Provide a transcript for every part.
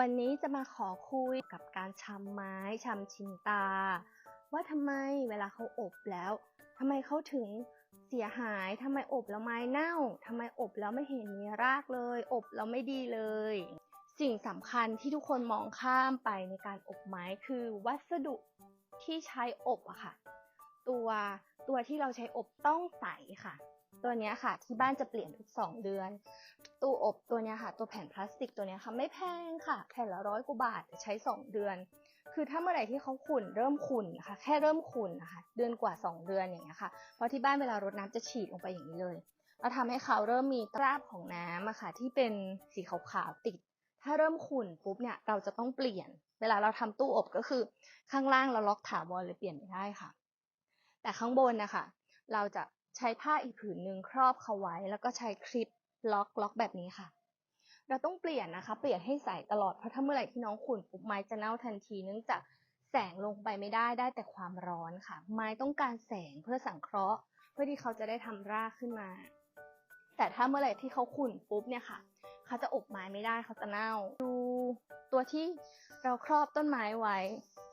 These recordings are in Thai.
วันนี้จะมาขอคุยกับการชำไม้ชำชินตา ว่าทำไมเวลาเขาอบแล้วทำไมเขาถึงเสียหายทำไมอบแล้วไม้เน่าทำไมอบแล้วไม่เห็นมีรากเลย อบแล้วไม่ดีเลย สิ่งสำคัญที่ทุกคนมองข้ามไปในการอบไม้คือวัสดุที่ใช้อบอะค่ะ ตัวตัวที่เราใช้อบต้องใสค่ะ ตัวนี้ค่ะ ที่บ้านจะเปลี่ยนทุก 2 เดือน ตู้อบตัวนี้ค่ะ ตัวแผ่นพลาสติกตัวนี้ค่ะไม่แพงค่ะ แผ่นละร้อยกว่าบาทใช้ 2 เดือน คือถ้าเมื่อไหร่ที่เขาขุ่นเริ่มขุ่นนะคะแค่เริ่มขุ่นนะคะเดือนกว่า 2 เดือนอย่างเงี้ยค่ะเพราะที่บ้านเวลารดน้ำจะฉีดลงไปอย่างนี้เลยแล้วทำให้เขาเริ่มมีคราบของน้ำอะค่ะ ที่เป็นสีขาวๆติด ถ้าเริ่มขุ่นปุ๊บเนี่ยเราจะต้องเปลี่ยน เวลาเราทำตู้อบก็คือ ข้างล่างเราล็อกถาวรเลยเปลี่ยนไม่ได้ค่ะ แต่ข้างบนนะคะเราจะ ใช้ผ้าอีกผืนหนึ่งครอบเขาไว้ แล้วก็ใช้คลิปล็อกล็อกแบบนี้ค่ะ เราต้องเปลี่ยนนะคะ เปลี่ยนให้ใสตลอด เพราะถ้าเมื่อไหร่ที่น้องขุ่นปุ๊บไม้จะเน่าทันที เนื่องจากแสงลงไปไม่ได้ ได้แต่ความร้อนค่ะ ไม้ต้องการแสงเพื่อสังเคราะห์ เพื่อที่เขาจะได้ทำรากขึ้นมา แต่ถ้าเมื่อไหร่ที่เขาขุ่นปุ๊บเนี่ยค่ะ เขาจะอบไม้ไม่ได้ เขาจะเน่า ดูตัวที่เราครอบต้นไม้ไว้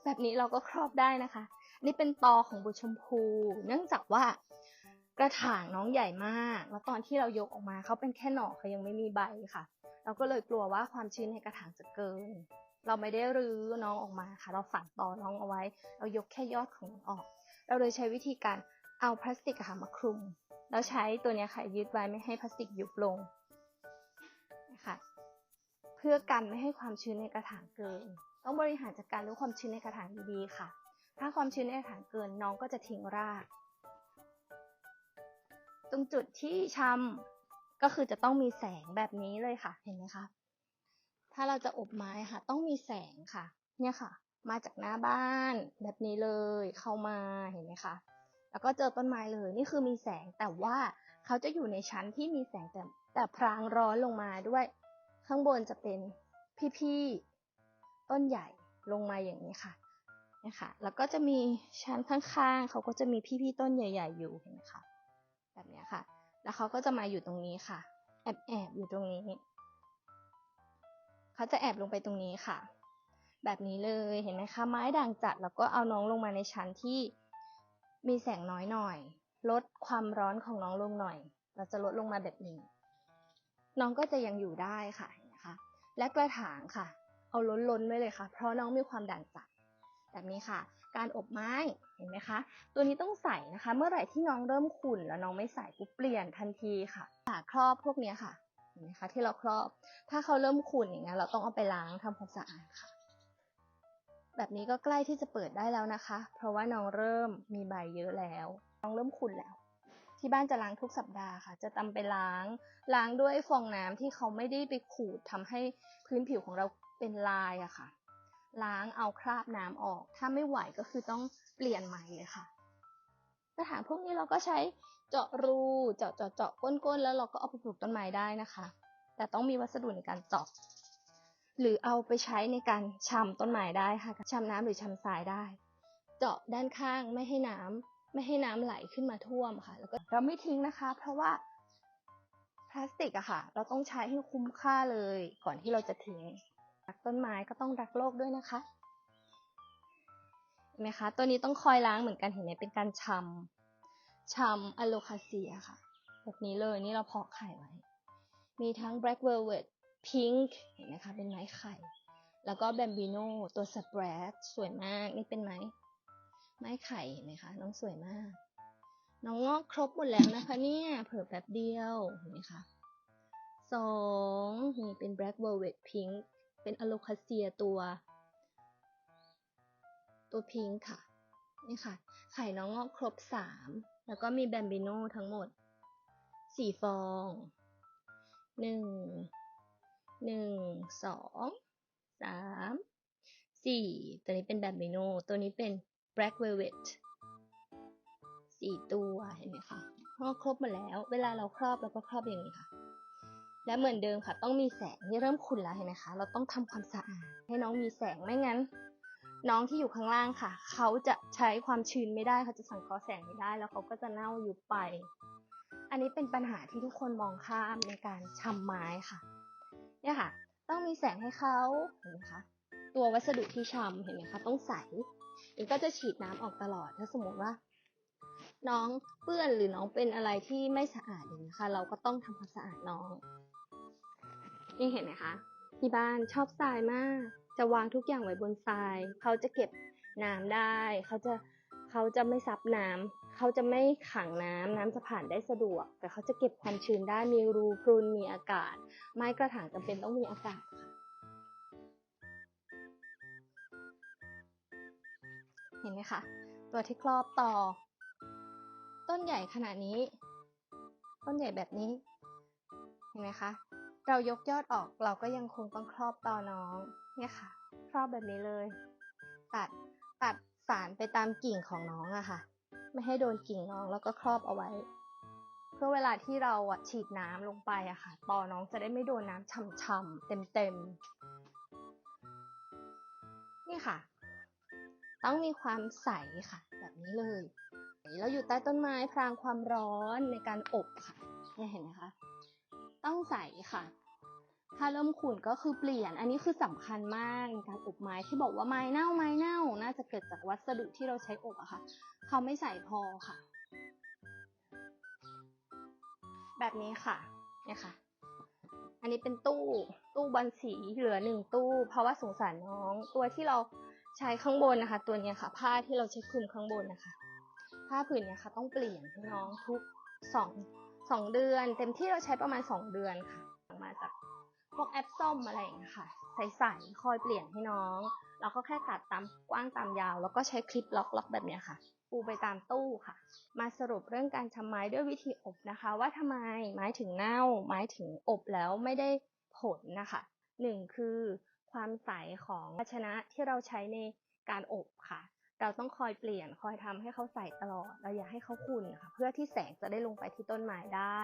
แบบนี้เราก็ครอบได้นะคะ นี่เป็นตอของบุชมพู เนื่องจากว่า กระถางน้องใหญ่มาก แล้วตอนที่เรายกออกมาเขาเป็นแค่หน่อเขายังไม่มีใบค่ะ เราก็เลยกลัวว่าความชื้นในกระถางจะเกิน เราไม่ได้รื้อน้องออกมาค่ะ เราฝังตอน้องเอาไว้ เรายกแค่ยอดของน้อออก เราเลยใช้วิธีการเอาพลาสติกค่ะมาคลุม แล้วใช้ตัวนี้ค่ะยึดไว้ไม่ให้พลาสติกยุบลงนะคะเพื่อกันไม่ให้ความชื้นในกระถางเกิน ต้องบริหารจัดการเรื่องความชื้นในกระถางดีๆค่ะ ถ้าความชื้นในกระถางเกินน้องก็จะทิ้งราก ตรงจุดที่ชำก็คือจะต้องมีแสงแบบนี้เลยค่ะ เห็นไหมคะ ถ้าเราจะอบไม้ค่ะ ต้องมีแสงค่ะ เนี่ยค่ะ มาจากหน้าบ้านแบบนี้เลย เข้ามาเห็นไหมคะ แล้วก็เจอต้นไม้เลยนี่คือมีแสงแต่ว่าเขาจะอยู่ในชั้นที่มีแสงแต่แต่พรางร้อนลงมาด้วย ข้างบนจะเป็นพี่ๆต้นใหญ่ลงมาอย่างนี้ค่ะนะคะแล้วก็จะมีชั้นข้างๆเขาก็จะมีพี่ๆต้นใหญ่ ๆ อยู่เห็นไหมคะ แบบนี้ค่ะ แล้วเขาก็จะมาอยู่ตรงนี้ค่ะ แอบแอบอยู่ตรงนี้ เขาจะแอบลงไปตรงนี้ค่ะ แบบนี้เลยเห็นไหมคะไม้ด่างจัดแล้วก็เอาน้องลงมาในชั้นที่มีแสงน้อยหน่อย ลดความร้อนของน้องลงหน่อย เราจะลดลงมาแบบนี้ น้องก็จะยังอยู่ได้ค่ะเห็นไหมคะ และกระถางค่ะ เอาล้นล้นๆไว้เลยค่ะ เพราะน้องมีความด่างจัด แบบนี้ค่ะ การอบไม้เห็นไหมคะ ตัวนี้ต้องใส่นะคะ เมื่อไหร่ที่น้องเริ่มขุ่นแล้วน้องไม่ใส่ปุ๊บเปลี่ยนทันทีค่ะฝาครอบพวกนี้ค่ะเห็นไหมคะที่เราครอบ ถ้าเขาเริ่มขุ่นอย่างเงี้ยเราต้องเอาไปล้างทำความสะอาดค่ะ แบบนี้ก็ใกล้ที่จะเปิดได้แล้วนะคะ เพราะว่าน้องเริ่มมีใบเยอะแล้ว น้องเริ่มขุ่นแล้วที่บ้านจะล้างทุกสัปดาห์ค่ะ จะตำไปล้าง ล้างด้วยฟองน้ำที่เขาไม่ได้ไปขูดทำให้พื้นผิวของเราเป็นลายอะค่ะ ล้างเอาคราบน้ำออก ถ้าไม่ไหวก็คือต้องเปลี่ยนใหม่เลยค่ะ กระถางพวกนี้เราก็ใช้เจาะรูเจาะเจาะเจาะก้นๆแล้วเราก็เอาไปปลูกต้นไม้ได้นะคะ แต่ต้องมีวัสดุในการเจาะหรือเอาไปใช้ในการชำต้นไม้ได้ค่ะชำน้ำหรือชำทรายได้ เจาะด้านข้างไม่ให้น้ำไม่ให้น้ำไหลขึ้นมาท่วมค่ะ แล้วก็เราไม่ทิ้งนะคะ เพราะว่าพลาสติกอะค่ะ เราต้องใช้ให้คุ้มค่าเลยก่อนที่เราจะทิ้ง รักต้นไม้ก็ต้องรักโลกด้วยนะคะเห็นไหมคะ ตัวนี้ต้องคอยล้างเหมือนกันเห็นไหมเป็นการชำชำอะโลคาเซียค่ะ แบบนี้เลยนี่เราเพาะไข่ไว้ มีทั้ง black velvet pink เห็นไหมคะเป็นไม้ไข่ แล้วก็ bambino ตัว spread สวยมากนี่เป็นไม้ไม้ไข่เห็นไหมคะน้องสวยมาก น้องงอกครบหมดแล้วนะคะเนี่ยเผิ่แบบเดียวเห็นไหมคะสองนี่เป็น black velvet pink เป็นอะโลคาเซียตัว ตัวพิงค่ะ นี่ค่ะ ไข่น้องงอกครบสามแล้วก็มีแบมบิโนทั้งหมดสี่ฟองหนึ่งหนึ่งสองสามสี่ตัวนี้เป็นแบมบิโน ตัวนี้เป็น black velvet สี่ตัว เห็นไหมคะงอกครบหมดแล้ว เวลาเราครอบเราก็ครอบอย่างนี้ค่ะ และเหมือนเดิมค่ะ ต้องมีแสงนี่เริ่มขุ่นแล้วเห็นไหมคะ เราต้องทำความสะอาดให้น้องมีแสงไม่งั้น น้องที่อยู่ข้างล่างค่ะ เขาจะใช้ความชื้นไม่ได้เขาจะสังเคราะห์แสงไม่ได้ แล้วเขาก็จะเน่าอยุบไป อันนี้เป็นปัญหาที่ทุกคนมองข้ามในการชำไม้ค่ะ เนี่ยค่ะ ต้องมีแสงให้เขาเห็นไหมคะตัววัสดุที่ชำเห็นไหมคะต้องใสเองก็จะฉีดน้ำออกตลอดถ้าสมมติว่า น้องเปื้อนหรือน้องเป็นอะไรที่ไม่สะอาดอย่างนี้ค่ะ เราก็ต้องทำความสะอาดน้อง นี่เห็นไหมคะ ที่บ้านชอบทรายมาก จะวางทุกอย่างไว้บนทราย เขาจะเก็บน้ำได้ เขาจะเขาจะไม่ซับน้ำเขาจะไม่ขังน้ำน้ำจะผ่านได้สะดวก แต่เขาจะเก็บความชื้นได้มีรูพรุนมีอากาศ ไม้กระถางจำเป็นต้องมีอากาศเห็นไหมคะ ตัวที่ครอบต่อ ต้นใหญ่ขนาดนี้ ต้นใหญ่แบบนี้ เห็นไหมคะ เรายกยอดออกเราก็ยังคงต้องครอบต่อน้องเนี่ยค่ะ ครอบแบบนี้เลย ตัดตัดสารไปตามกิ่งของน้องอะค่ะ ไม่ให้โดนกิ่งน้องแล้วก็ครอบเอาไว้ เพื่อเวลาที่เราอะฉีดน้ำลงไปอะค่ะต่อน้องจะได้ไม่โดนน้ำช่ำๆเต็มๆนี่ค่ะ ต้องมีความใสค่ะ แบบนี้เลยเราอยู่ใต้ต้นไม้พรางความร้อนในการอบค่ะเนี่ยเห็นไหมคะ ต้องใสค่ะ ถ้าเริ่มขุ่นก็คือเปลี่ยน อันนี้คือสำคัญมากในการอบไม้ที่บอกว่าไม้เน่าไม้เน่า น่าจะเกิดจากวัสดุที่เราใช้อบอะค่ะ เขาไม่ใส่พอค่ะ แบบนี้ค่ะเนี่ยค่ะ อันนี้เป็นตู้ตู้บอลสีเหลือหนึ่งตู้ เพราะว่าสงสารน้องตัวที่เราใช้ข้างบนนะคะ ตัวนี้ค่ะ ผ้าที่เราใช้คลุมข้างบนนะคะ ผ้าผืนเนี้ยค่ะ ต้องเปลี่ยนให้น้องทุกสอง สองเดือน เต็มที่เราใช้ประมาณสองเดือนค่ะมาจากพวกแอปส้มอะไรอย่างเงี้ยค่ะใส่ๆคอยเปลี่ยนให้น้องเราก็แค่ตัดตามกว้างตามยาว แล้วก็ใช้คลิปล็อกล็อกแบบเนี้ยค่ะ ปูไปตามตู้ค่ะ มาสรุปเรื่องการทำไม้ด้วยวิธีอบนะคะ ว่าทำไมไม้ถึงเน่า ไม้ถึงอบแล้วไม่ได้ผลนะคะหนึ่งคือความใสของภาชนะที่เราใช้ในการอบค่ะ เราต้องคอยเปลี่ยนคอยทำให้เขาใส่ตลอด เราอย่าให้เขาขุ่นค่ะเพื่อที่แสงจะได้ลงไปที่ต้นไม้ได้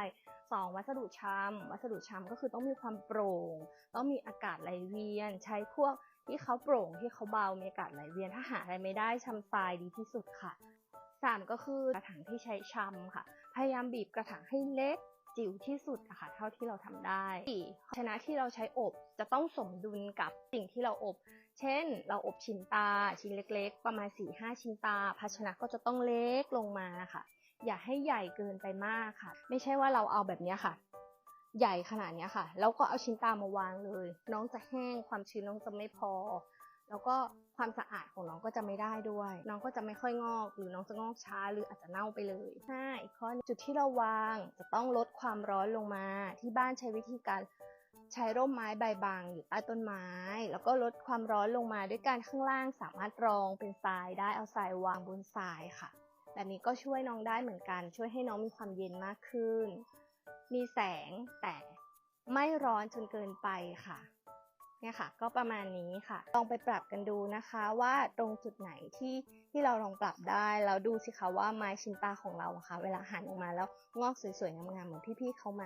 สองวัสดุชำวัสดุชำก็คือต้องมีความโปร่ง ต้องมีอากาศไหลเวียน ใช้พวกที่เขาโปร่งที่เขาเบามีอากาศไหลเวียนถ้าหาอะไรไม่ได้ชำทรายดีที่สุดค่ะสามก็คือกระถางที่ใช้ชำค่ะ พยายามบีบกระถางให้เล็กจิ๋วที่สุดอะค่ะเท่าที่เราทำได้สี่ชนะที่เราใช้อบจะต้องสมดุลกับสิ่งที่เราอบ เช่น เราอบชิ้นตาชิ้นเล็กๆ ประมาณ4ี่ห้าชิ้นตา ภาชนะก็จะต้องเล็กลงมาค่ะ อย่าให้ใหญ่เกินไปมากค่ะ ไม่ใช่ว่าเราเอาแบบนี้ค่ะ ใหญ่ขนาดนี้ค่ะ แล้วก็เอาชิ้นตามาวางเลย น้องจะแห้งความชื้นน้องจะไม่พอ แล้วก็ความสะอาดของน้องก็จะไม่ได้ด้วย น้องก็จะไม่ค่อยงอก หรือน้องจะงอกช้าหรืออาจจะเน่าไปเลยห้าอีกข้อหนึ่งจุดที่เราวางจะต้องลดความร้อนลงมา ที่บ้านใช้วิธีการ ใช้ร่มไม้ใบบางอยู่ใต้ต้นไม้ แล้วก็ลดความร้อนลงมาด้วยการข้างล่างสามารถรองเป็นทรายได้เอาทรายวางบนทรายค่ะ แบบนี้ก็ช่วยน้องได้เหมือนกัน ช่วยให้น้องมีความเย็นมากขึ้น มีแสงแต่ไม่ร้อนจนเกินไปค่ะเนี่ยค่ะก็ประมาณนี้ค่ะ ลองไปปรับกันดูนะคะว่าตรงจุดไหนที่ที่เราลองปรับได้แล้วดูสิคะว่าไม้ชินตาของเราอะค่ะเวลาหันออกมาแล้วงอกสวยๆงามๆเหมือนพี่ๆเขาไหม